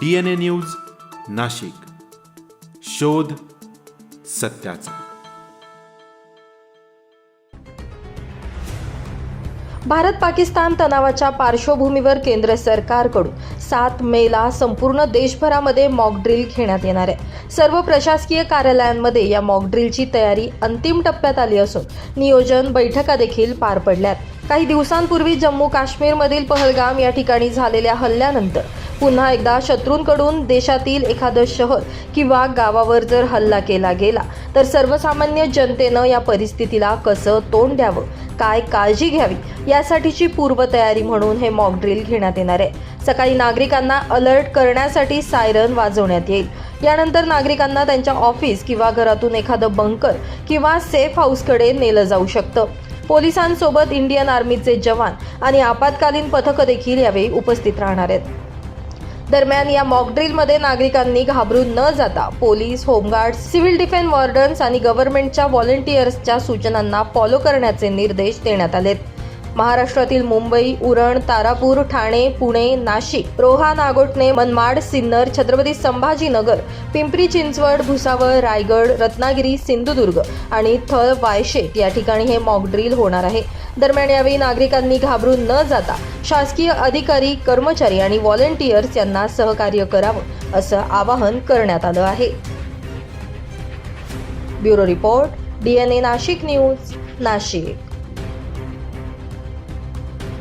D N A news Nashik. शोध सत्याचा. भारत पाकिस्तान तणावाच्या पार्श्वभूमीवर केंद्र सरकारकडून सात मेला संपूर्ण देशभरामध्ये मॉक ड्रिल घेण्यात येणार आहे. सर्व प्रशासकीय कार्यालयांमध्ये या मॉकड्रिलची तयारी अंतिम टप्प्यात आली असून नियोजन बैठका देखील पार पडल्यात. काही दिवसांपूर्वी जम्मू काश्मीरमधील पहलगाम या ठिकाणी झालेल्या हल्ल्यानंतर पुन्हा एकदा शत्रूंकडून देशातील एखादं शहर किंवा गावावर जर हल्ला केला गेला तर सर्वसामान्य जनतेनं या परिस्थितीला कसं तोंड द्यावं काय काळजी घ्यावी यासाठीची पूर्वतयारी म्हणून हे मॉक ड्रिल घेण्यात येणार आहे. सकाळी नागरिकांना अलर्ट करण्यासाठी सायरन वाजवण्यात येईल. यानंतर नागरिकांना त्यांच्या ऑफिस किंवा घरातून एखादं बंकर किंवा सेफ हाऊसकडे नेलं जाऊ शकतं. पोलिसांसोबत इंडियन आर्मीचे जवान आणि आपत्कालीन पथकं देखील यावेळी उपस्थित राहणार आहेत. दरम्यान या मॉकड्रिलमध्ये नागरिकांनी घाबरून न जाता police home guard civil defence wardens आणि गव्हर्नमेंटच्या व्हॉलंटियर्सच्या सूचनांना फॉलो करण्याचे निर्देश देण्यात आलेत. महाराष्ट्रातील मुंबई उरण तारापूर ठाणे पुणे नाशिक रोहा नागोठणे मनमाड सिन्नर छत्रपती संभाजीनगर पिंपरी चिंचवड भुसावळ रायगड रत्नागिरी सिंधुदुर्ग आणि थळ वायशेत या ठिकाणी हे मॉक ड्रिल होणार आहे. दरम्यान यावेळी नागरिकांनी घाबरून न जाता शासकीय अधिकारी कर्मचारी आणि व्हॉलंटियर्स यांना सहकार्य करावं असं आवाहन करण्यात आलं आहे. Bureau report DNA Nashik news Nashik.